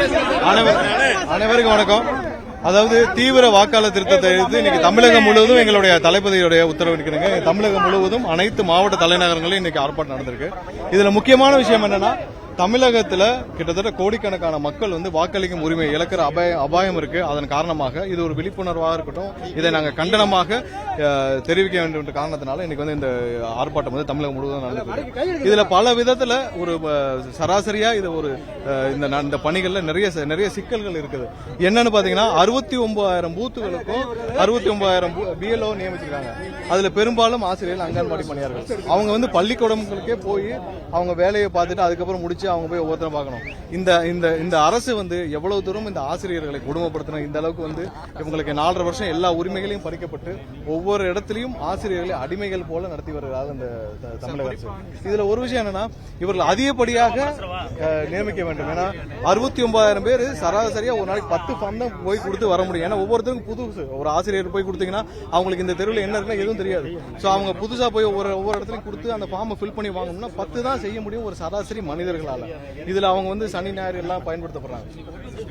அனைவருக்கும் வணக்கம். அதாவது தீவிர வாக்காளர் திருத்தத்தை எதிர்த்து இன்னைக்கு தமிழகம் முழுவதும் எங்களுடைய தளபதியுடைய உத்தரவு இருக்கிறாங்க தமிழகம் முழுவதும் அனைத்து மாவட்ட தலைநகரங்களிலும் இன்னைக்கு ஆர்ப்பாட்டம் நடந்திருக்கு. இதுல முக்கியமான விஷயம் என்னன்னா தமிழகத்தில் கிட்டத்தட்ட கோடிக்கணக்கான மக்கள் வந்து வாக்களிக்கும் உரிமை இழக்கிற அபாய அபாயம் இருக்கு. அதன் காரணமாக இது ஒரு விழிப்புணர்வாக இருக்கட்டும். இதை நாங்கள் கண்டனமாக தெரிவிக்க வேண்டும் என்ற காரணத்தினால இன்னைக்கு வந்து இந்த ஆர்ப்பாட்டம் வந்து தமிழகம் முழுவதும் நடந்தது இதுல பல விதத்துல ஒரு சராசரியாக சராசரியா இது ஒரு இந்த ந- இந்த பணிகள்ல நிறைய ச- நிறைய சிக்கல்கள் இருக்குது. என்னன்னு பாத்தீங்கன்னா அறுபத்தி ஒன்பதாயிரம் பூத்துகளுக்கும் அறுபத்தி ஒன்பதாயிரம் பிஎல்ஓ நியமிச்சிருக்காங்க. அதுல பெரும்பாலும் ஆசிரியர்கள் அங்கன்வாடி பணியாளர்கள். அவங்க வந்து பள்ளிக்கூடங்களுக்கே போய் அவங்க வேலையை பார்த்துட்டு அதுக்கப்புறம் முடிச்சு அவங்க போய் ஒவ்வொருத்தரும் பார்க்கணும். இந்த இந்த இந்த அரசு வந்து எவ்வளவு தூரம் இந்த ஆசிரியர்களை கொடுமைப்படுத்தணும் இந்த அளவுக்கு வந்து இவங்களுக்கு நாலரை வருஷம் எல்லா உரிமைகளையும் பறிக்கப்பட்டு ஒவ்வொரு இடத்துலையும் ஆசிரியர்களை அடிமைகள் போல நடத்தி வருகிறார்கள் இந்த தமிழக அரசு. இதுல ஒரு விஷயம் என்னன்னா இவர்கள் அதிகப்படியாக நியமிக்க வேண்டும். ஏன்னா அறுபத்தி ஒன்பதாயிரம் பேர் சராசரியா ஒரு நாளைக்கு பத்து ஃபார்ம் தான் போய் கொடுத்து வர முடியும். ஏன்னா ஒவ்வொருத்தருக்கும் புதுசு. ஒரு ஆசிரியர் போய் கொடுத்தீங்கன்னா அவங்களுக்கு இந்த தெருவில் என்ன இருக்குன்னு எதுவும் தெரியாது. ஸோ அவங்க புதுசா போய் ஒவ்வொரு ஒவ்வொரு இடத்துலையும் கொடுத்து அந்த ஃபார்மை ஃபில் பண்ணி வாங்கணும்னா பத்து தான் செய்ய முடியும் ஒரு சராசரி மனிதர்களால். இதுல அவங்க வந்து சனி ஞாயிறு எல்லாம் பயன்படுத்தப்படுறாங்க.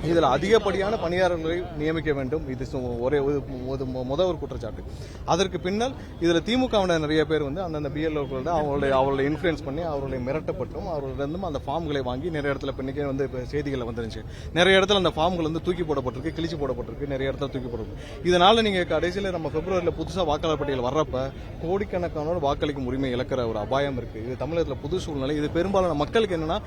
இதுல அதிகப்படியான பணியாளர்களை நியமிக்க வேண்டும். இது ஒரே ஒரு- முத ஒரு குற்றச்சாட்டு. அதற்கு பின்னால் இதுல திமுகவினர் நிறைய பேர் வந்து அந்தந்த பிஎல்ஓக்களோட அவங்களுடைய அவர்களை இன்ஃபுளுன்ஸ் பண்ணி அவர்களை மிரட்டப்பட்டும் அவர்களிடம் அந்த ஃபார்ம்களை வாங்கி நிறைய இடத்துல இப்ப வந்து இப்ப செய்திகள் வந்துருந்துச்சு. நிறைய இடத்துல அந்த ஃபார்ம்கள் வந்து தூக்கி போடப்பட்டிருக்கு கிழிச்சு போடப்பட்டிருக்கு நிறைய இடத்துல தூக்கி போடப்பட்டிருக்கு. இதனால நீங்க கடைசியில் நம்ம பிப்ரவரியில் புதுசாக வாக்காளர் பட்டியல் வர்றப்ப கோடிக்கணக்கானோட வாக்களிக்கும் உரிமை இழக்கிற ஒரு அபாயம் இருக்கு. இது தமிழகத்தில் புது சூழ்நிலை. இது பெரும்பாலான மக்களுக்கு என்னன்னா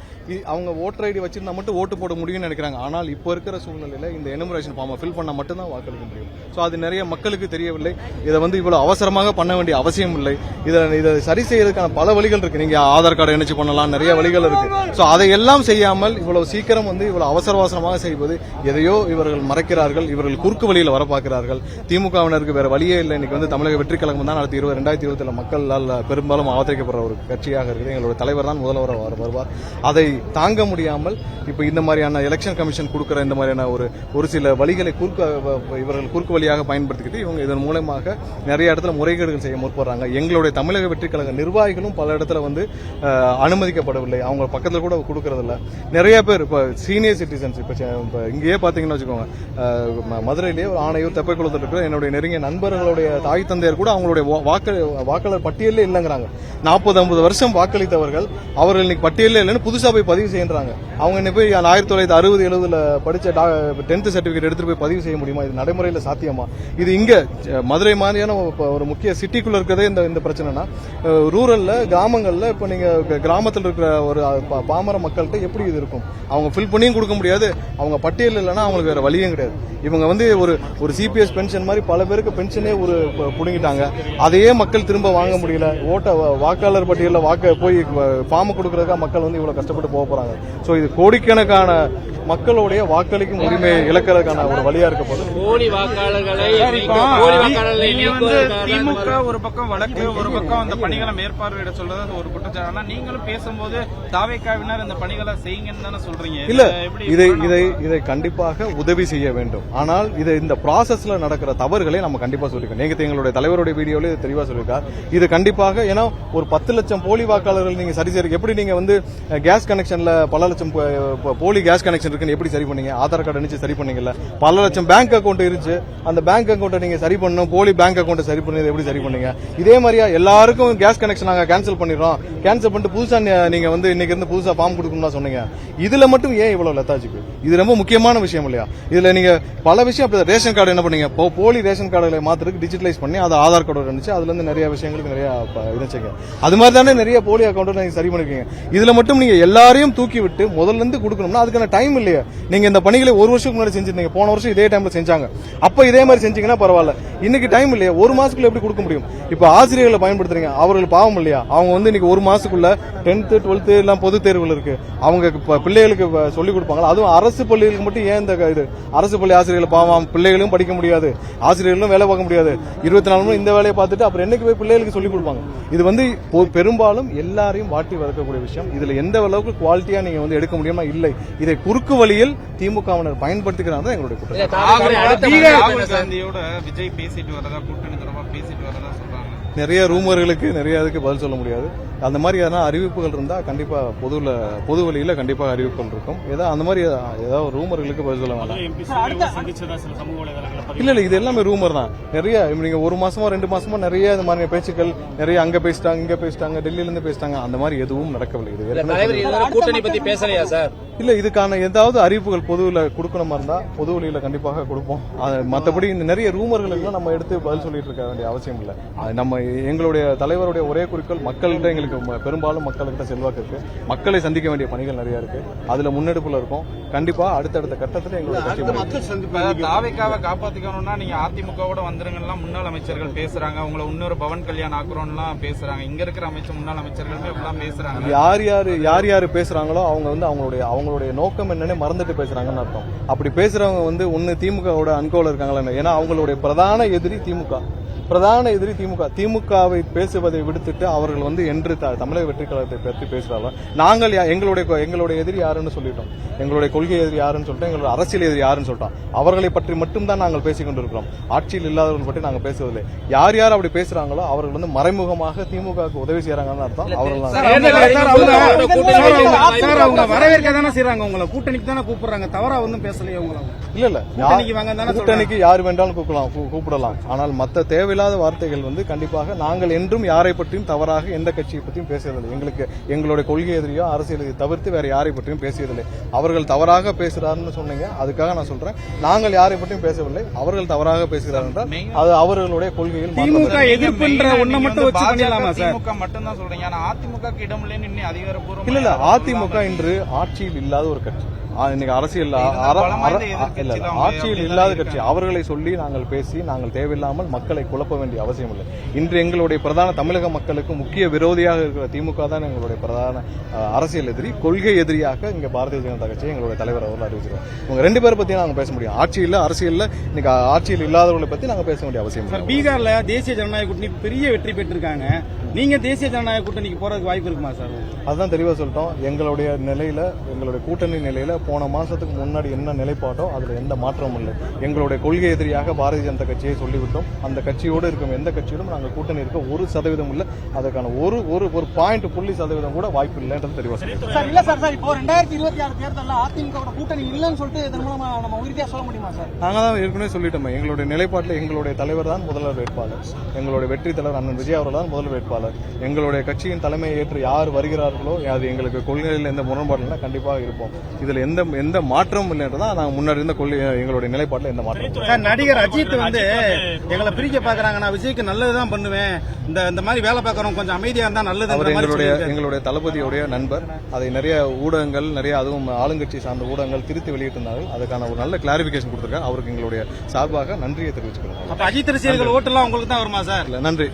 அவங்க ஓட்டர் ஐடி வச்சிருந்தா மட்டும் ஓட்டு போட முடியும்னு நினைக்கிறாங்க. ஆனால் இப்போ இருக்கிற சூழ்நிலையில் இந்த எனுமரேஷன் ஃபார்மை ஃபில் பண்ணா மட்டும்தான் வாக்களிக்க முடியும். ஸோ அது நிறைய மக்களுக்கு தெரியவில்லை. இதை வந்து இவ்வளவு அவசரமாக பண்ண வேண்டிய அவசியம் இல்லை. இதை இதை சரி செய்யறதுக்கான பல வழிகள் இருக்கு. நீங்க ஆதார் கார்டு இணைச்சு பண்ணலாம். நிறைய வழிகள் இருக்கு. ஸோ அதையெல்லாம் செய்யாமல் இவ்வளவு சீக்கிரம் வந்து இவ்வளவு அவசர அவசரமாக செய்வது எதையோ இவர்கள் மறைக்கிறார்கள். இவர்கள் குறுக்கு வழியில் வர பார்க்கிறார்கள். திமுகவினருக்கு வேற வழியே இல்லை. இன்னைக்கு வந்து தமிழக வெற்றி கழகம் தான் நடத்தி இருபது ரெண்டாயிரத்தி இருபத்தி மக்களால் பெரும்பாலும் ஆதரிக்கப்படுற ஒரு கட்சியாக இருக்குது. எங்களோட தலைவர் தான் முதல்வர் வருவார். அதை தாங்க முடியாமல் இப்போ இந்த மாதிரியான எலெக்ஷன் கமிஷன் கொடுக்குற இந்த மாதிரியான ஒரு ஒரு சில வழிகளை குறுக்கு இவர்கள் குறுக்கு வழியாக பயன்படுத்திக்கிட்டு இவங்க இதன் மூலமாக நிறைய இடத்துல முறைகேடுகள் செய்ய முற்படுறாங்க. எங்களுடைய தமிழக வெற்றி கழக நிர்வாகிகளும் பல இடத்துல வந்து அனுமதிக்கப்படவில்லை. அவங்க பக்கத்தில் கூட கொடுக்கறதில்ல. நிறைய பேர் இப்போ சீனியர் சிட்டிசன்ஸ் இப்போ இப்போ இங்கேயே பார்த்தீங்கன்னா வச்சுக்கோங்க. ம- மதுரையிலேயே ஒரு ஆணையூர் தெப்பக்குளத்தில் இருக்கிற என்னுடைய நெருங்கிய நண்பர்களுடைய தாய் தந்தையர் கூட அவங்களுடைய வாக்கு வாக்காளர் பட்டியலே இல்லைங்கிறாங்க. நாற்பது ஐம்பது வருஷம் வாக்களித்தவர்கள் அவர்கள் இன்னைக்கு பட்டியலே இல்லைன்னு புதுசு போய் பதிவு செய்யறாங்க அவங்க என்ன போய் ஆயிரத்தி தொள்ளாயிரத்தி அறுபது எழுபதுல ட டென்த்து சர்டிஃபிகேட் எடுத்துட்டு போய் பதிவு செய்ய முடியுமா? இது நடைமுறையில் சாத்தியமா? இது இங்கே மதுரை மாதிரியான ஒரு- ஒரு முக்கிய சிட்டிக்குள்ளே இருக்கிறதே இந்த இந்த பிரச்சனைனா ரூரலில் கிராமங்களில் இப்போ நீங்கள் க- கிராமத்தில் இருக்கிற ஒரு பா- பாமர மக்கள்கிட்ட எப்படி இது இருக்கும்? அவங்க ஃபில் பண்ணியும் கொடுக்க முடியாது. அவங்க பட்டியல் இல்லைன்னா அவங்களுக்கு வேறு வழியும் கிடையாது. இவங்க வந்து ஒரு ஒரு சிபிஎஸ் பென்ஷன் மாதிரி பல பேருக்கு பென்ஷனே ஒரு பிடுங்கிட்டாங்க. அதையே மக்கள் திரும்ப வாங்க முடியல. ஓட்ட வாக்காளர் பட்டியலில் வாக்க போய் ஃபார்ம் கொடுக்கறதுக்காக மக்கள் வந்து இவ்வளோ கஷ்டம் கஷ்டப்பட்டு போக போறாங்க. ஸோ இது கோடிக்கணக்கான மக்களுடைய வாக்களிக்கும் உரிமை இழக்கிறதுக்கான ஒரு வழியா இருக்க போது போலி வாக்காளர்களை வந்து திமுக ஒரு பக்கம் வழக்கு ஒரு பக்கம் அந்த பணிகளை மேற்பார்வையிட சொல்றது அது ஒரு குற்றச்சாட்டு. ஆனா நீங்களும் பேசும்போது தாவேக்காவினர் இந்த பணிகளை செய்யுங்கன்னு தானே சொல்றீங்க. இல்ல இதை எப்படி இதை இதை கண்டிப்பாக உதவி செய்ய வேண்டும். ஆனால் இது இந்த ப்ராசஸ்ல நடக்கிற தவறுகளை நம்ம கண்டிப்பா சொல்லிருக்கோம் நீங்க எங்களுடைய தலைவருடைய வீடியோல இது தெளிவா சொல்லியிருக்கார். இது கண்டிப்பாக ஏன்னா ஒரு பத்து லட்சம் போலி வாக்காளர்கள் நீங்க சரி செய்ய எப்படி நீங்க வந்து கேஸ் கனெக்ஷன்ல பல லட்சம் போலி கேஸ் கனெக்ஷன் இருக்குன்னு எப்படி சரி பண்ணீங்க? ஆதார் கார்டு அனுப்பிச்சு சரி பண்ணீங்கல்ல? பல லட்சம் பேங்க் அக்கௌண்ட் இருந்துச்சு. அந்த பேங்க் அக்கௌண்ட்டை நீங்கள் சரி பண்ணணும். போலி பேங்க் அக்கௌண்ட் சரி பண்ணி எப்படி சரி பண்ணீங்க? இதே மாதிரியா எல்லாருக்கும் கேஸ் கனெக்ஷன் நாங்கள் கேன்சல் பண்ணிடுறோம். கேன்சல் பண்ணிட்டு புதுசா நீங்கள் நீங்க வந்து இன்னைக்கு இருந்து புதுசாக ஃபார்ம் கொடுக்கணும்னு சொன்னீங்க. இதில் மட்டும் ஏன் இவ்வளோ லத்தாஜிக்கு இது ரொம்ப முக்கியமான விஷயம் இல்லையா? இதில் நீங்க பல விஷயம் அப்படி ரேஷன் கார்டு என்ன பண்ணீங்க? போலி ரேஷன் கார்டுகளை மாத்திரக்கு டிஜிட்டலைஸ் பண்ணி அது ஆதார் கார்டு இருந்துச்சு. அதுல இருந்து நிறைய விஷயங்களுக்கு நிறைய இருந்துச்சுங்க அது மாதிரி தானே நிறைய போலி அக்கௌண்ட்டை நீங்கள் சரி பண்ணிருக்கீங்க. இதுல மட்டும் நீங்கள் எல்லாரையும் தூக்கி விட்டு முதல்ல இருந்து கொடுக்கணும்னா அதுக்கான டைம் இல்லையா. நீங்க இந்த பணிகளை ஒரு வருஷத்துக்கு முன்னாடி செஞ்சிருந்தீங்க. போன வருஷம் இதே டைம்ல செஞ்சாங்க. அப்ப இதே மாதிரி செஞ்சீங்கன்னா பரவாயில்ல. இன்னைக்கு டைம் இல்லையா. ஒரு மாசத்துக்குள்ள எப்படி கொடுக்க முடியும்? இப்ப ஆசிரியர்களை பயன்படுத்துறீங்க. அவர்கள் பாவம் இல்லையா? அவங்க வந்து இன்னைக்கு ஒரு மாசத்துக்குள்ள டென்த்து டுவெல்த்து எல்லாம் பொது தேர்வுகள் இருக்கு. அவங்க பிள்ளைகளுக்கு இப்ப சொல்லிக் கொடுப்பாங்க அதுவும் அரசு பள்ளிகளுக்கு மட்டும் ஏன் இந்த இது? அரசு பள்ளி ஆசிரியர்கள் பாவம் பிள்ளைகளும் படிக்க முடியாது. ஆசிரியர்களும் வேலை பார்க்க முடியாது. இருபத்தி நாலு மணி இந்த வேலையை பார்த்துட்டு அப்புறம் என்னைக்கு போய் பிள்ளைகளுக்கு சொல்லிக் கொடுப்பாங்க? இது வந்து பெரும்பாலும் எல்லாரையும் வாட்டி வளர்க்கக்கூடிய விஷயம். இதுல எந்த அளவு அளவுக்கு குவாலிட்டியா நீங்க வந்து எடுக்க முடியுமா? இல்லை. இதை குறுக்கு வழியில் திமுகவினர் பயன்படுத்திக்கிறாங்க தான் எங்களுடைய காந்தியோட விஜய் பேசிட்டு வரதா கூட்டணி தொடர்பா பேசிட்டு வரதா சொல்றாங்க. நிறைய ரூமர்களுக்கு நிறைய அதுக்கு பதில் சொல்ல முடியாது. அந்த மாதிரி எதனா அறிவிப்புகள் இருந்தா கண்டிப்பா பொதுவில் பொது வழியில கண்டிப்பாக அறிவிப்புகள் இருக்கும். ஏதோ அந்த மாதிரி ஏதாவது ரூமர்களுக்கு பதில் சொல்ல வேண்டாம். இல்ல இல்ல இது எல்லாமே ரூமர் தான். நிறைய இப்ப நீங்க ஒரு மாசமா ரெண்டு மாசமா நிறைய இந்த மாதிரி பேச்சுக்கள் நிறைய அங்க பேசிட்டாங்க இங்க பேசிட்டாங்க டெல்லியில இருந்து பேசிட்டாங்க அந்த மாதிரி எதுவும் நடக்கவில்லை. இது கூட்டணி பத்தி பேசலையா சார்? இல்ல இதுக்கான ஏதாவது அறிவிப்புகள் பொதுவில் கொடுக்கணுமா இருந்தா பொது வழியில கண்டிப்பாக கொடுப்போம். இந்த நிறைய ரூமர்களுக்கு நம்ம எடுத்து பதில் சொல்லிட்டு இருக்க வேண்டிய அவசியம் இல்லை. அது நம்ம எங்களுடைய தலைவருடைய ஒரே குறிக்கோள் மக்கள்கிட்ட எங்களுக்கு பெரும்பாலும் மக்கள்கிட்ட செல்வாக்கு இருக்கு மக்களை சந்திக்க வேண்டிய பணிகள் நிறைய இருக்கு. அதுல முன்னெடுப்புல இருக்கும். கண்டிப்பா அடுத்தடுத்த கட்டத்துல எங்களுடைய முன்னேறும். இப்ப தாவேக்காவை காப்பாத்திக்கணும்னா நீங்க அதிமுகவோட வந்துருங்கலாம் முன்னாள் அமைச்சர்கள் பேசுறாங்க. உங்களை இன்னொரு பவன் கல்யாண் ஆக்குறோம்லாம் பேசுறாங்க. இங்க இருக்கிற அமைச்சர் முன்னாள் அமைச்சர்களுமே இப்படிலாம் பேசுறாங்க. யார் யாரு யார் யாரு பேசுறாங்களோ அவங்க வந்து அவங்களுடைய அவங்களுடைய நோக்கம் என்னன்னு மறந்துட்டு பேசுறாங்கன்னு அர்த்தம். அப்படி பேசுறவங்க வந்து ஒன்னு திமுகவோட அன்கோல இருக்காங்களா ஏன்னா அவங்களுடைய பிரதான எதிரி திமுக. பிரதான எதிரி திமுக. திமுகவை பேசுவதை விடுத்துட்டு அவர்கள் வந்து என்று த- தமிழக வெற்றி கழகத்தை பற்றி பேசுறாங்க. நாங்கள் எங்களுடைய எங்களுடைய எதிரி யாருன்னு சொல்லிட்டோம். எங்களுடைய கொள்கை எதிரி யாருன்னு சொல்லிட்டோம். எங்களுடைய அரசியல் எதிரி யாருன்னு சொல்லிட்டோம். அவர்களை பற்றி மட்டும்தான் நாங்கள் பேசிக் கொண்டிருக்கிறோம் ஆட்சியில் இல்லாதவர்கள் பற்றி நாங்கள் பேசுவதில்லை. யார் யார் அப்படி பேசுறாங்களோ அவர்கள் வந்து மறைமுகமாக திமுகவுக்கு உதவி செய்யறாங்கன்னு அர்த்தம். அவர்கள் வரவேற்க தானே செய்றாங்க. உங்களை கூட்டணிக்கு தானே கூப்பிடுறாங்க. தவறா ஒன்றும் பேசலையே உங்களை. இல்ல இல்ல. கூட்டணிக்கு வாங்க தானே கூட்டணிக்கு யார் வேண்டாலும் கூப்பிடலாம். கூப்பிடலாம். ஆனால் மத்த தேவையில்லாத வார்த்தைகள் வந்து கண்டிப்பாக நாங்கள் என்றும் யாரை பற்றியும் தவறாக எந்த கட்சியை பற்றியும் பேசியதில்லை. எங்களுக்கு எங்களுடைய கொள்கை எதிரியோ அரசியல் தவிர்த்து வேற யாரை பற்றியும் பேசியதில்லை. அவர்கள் தவறாக பேசுறாருன்னு சொன்னீங்க அதுக்காக நான் சொல்றேன். நாங்கள் யாரை பற்றியும் பேசவில்லை. அவர்கள் தவறாக பேசுகிறார் என்றால் அது அவர்களுடைய கொள்கையில் திமுக. எதிர்ப்புன்ற ஒண்ணை மட்டும் வச்சு பண்ணிடலாமா சார்? திமுக மட்டும் தான் சொல்றீங்க. ஆனா அதிமுக இடம் இல்லைன்னு அதிகாரப்பூர்வமா இல்ல இல்ல அதிமுக இன்று ஆட்சியில் இல்லாத ஒரு கட்சி. இன்னைக்கு அரசியல் ஆட்சியில் இல்லாத கட்சி அவர்களை சொல்லி நாங்கள் பேசி நாங்கள் தேவையில்லாமல் மக்களை குழப்ப வேண்டிய அவசியம் இல்லை. இன்று எங்களுடைய பிரதான தமிழக மக்களுக்கு முக்கிய விரோதியாக இருக்கிற திமுக தான் எங்களுடைய பிரதான அரசியல் எதிரி. கொள்கை எதிரியாக இங்க பாரதிய ஜனதா கட்சி எங்களுடைய தலைவர் அவர்கள் அறிவிச்சிருக்கோம் இவங்க ரெண்டு பேரை பத்தி நாங்க பேச முடியும். ஆட்சியில் அரசியல்ல இன்னைக்கு ஆட்சியில் இல்லாதவர்களை பத்தி நாங்க பேச வேண்டிய அவசியம் பீகார்ல தேசிய ஜனநாயக கூட்டணி பெரிய வெற்றி பெற்றிருக்காங்க. நீங்க தேசிய ஜனநாயக கூட்டணிக்கு போறதுக்கு வாய்ப்பு இருக்குமா சார்? அதுதான் தெளிவா சொல்லிட்டோம். எங்களுடைய நிலையில எங்களுடைய கூட்டணி நிலையில போன மாசத்துக்கு முன்னாடி என்ன நிலைப்பாட்டோ அதுல எந்த மாற்றமும் இல்லை. எங்களுடைய கொள்கை எதிரியாக பாரதிய ஜனதா கட்சியை சொல்லிவிட்டோம். அந்த கட்சியோடு இருக்கும் எந்த கட்சியோடும் நாங்கள் கூட்டணி இருக்க ஒரு சதவீதம் இல்லை. அதற்கான ஒரு ஒரு ஒரு பாயிண்ட் புள்ளி சதவீதம் கூட வாய்ப்பு இல்லைன்றது தெளிவா சொல்லிட்டோம் சார் இல்ல சார் சார் இப்போ ரெண்டாயிரத்தி இருபத்தி ஆறு தேர்தலில் அதிமுக கூட்டணி இல்லைன்னு சொல்லிட்டு இதன் மூலமா நம்ம உறுதியா சொல்ல முடியுமா சார்? நாங்க தான் ஏற்கனவே சொல்லிட்டோமே எங்களுடைய நிலைப்பாட்டில் எங்களுடைய தலைவர் தான் முதல்வர் வேட்பாளர். எங்களுடைய வெற்றி தலைவர் அண்ணன் விஜய் அவர்கள் தான் முதல் வேட்பாளர். எங்களுடைய கட்சியின் தலைமையை ஏற்று யார் வருகிறார்களோ அது எங்களுக்கு கொள்கையில் எந்த முரண்பாடு கண்டிப்பாக இருப்போம். இதுல எந்த எந்த மாற்றமும் இல்லைன்றதான் நாங்கள் முன்னாடி இருந்த கொள்கை எங்களுடைய நிலைப்பாட்டில் எந்த. சார் நடிகர் அஜித் வந்து எங்களை பிரிக்க பாக்குறாங்க நான் விஜய்க்கு நல்லதுதான் பண்ணுவேன். இந்த இந்த மாதிரி வேலை பார்க்கறவங்க கொஞ்சம் அமைதியா இருந்தா அவர் நல்லதுன்ற மாதிரி எங்களுடைய. எங்களுடைய தளபதியுடைய நண்பர். அதை நிறைய ஊடகங்கள் நிறைய அதுவும் ஆளுங்கட்சி சார்ந்த ஊடகங்கள் திருத்தி வெளியிட்டிருந்தார்கள். அதுக்கான ஒரு நல்ல கிளாரிபிகேஷன் கொடுத்திருக்காரு. அவருக்கு எங்களுடைய சார்பாக நன்றியை தெரிவிச்சுக்கிறோம். அப்ப அஜித் ரசிகர்கள் ஓட்டெல்லாம் உங்களுக்கு தான் வருமா சார்? நன்றி.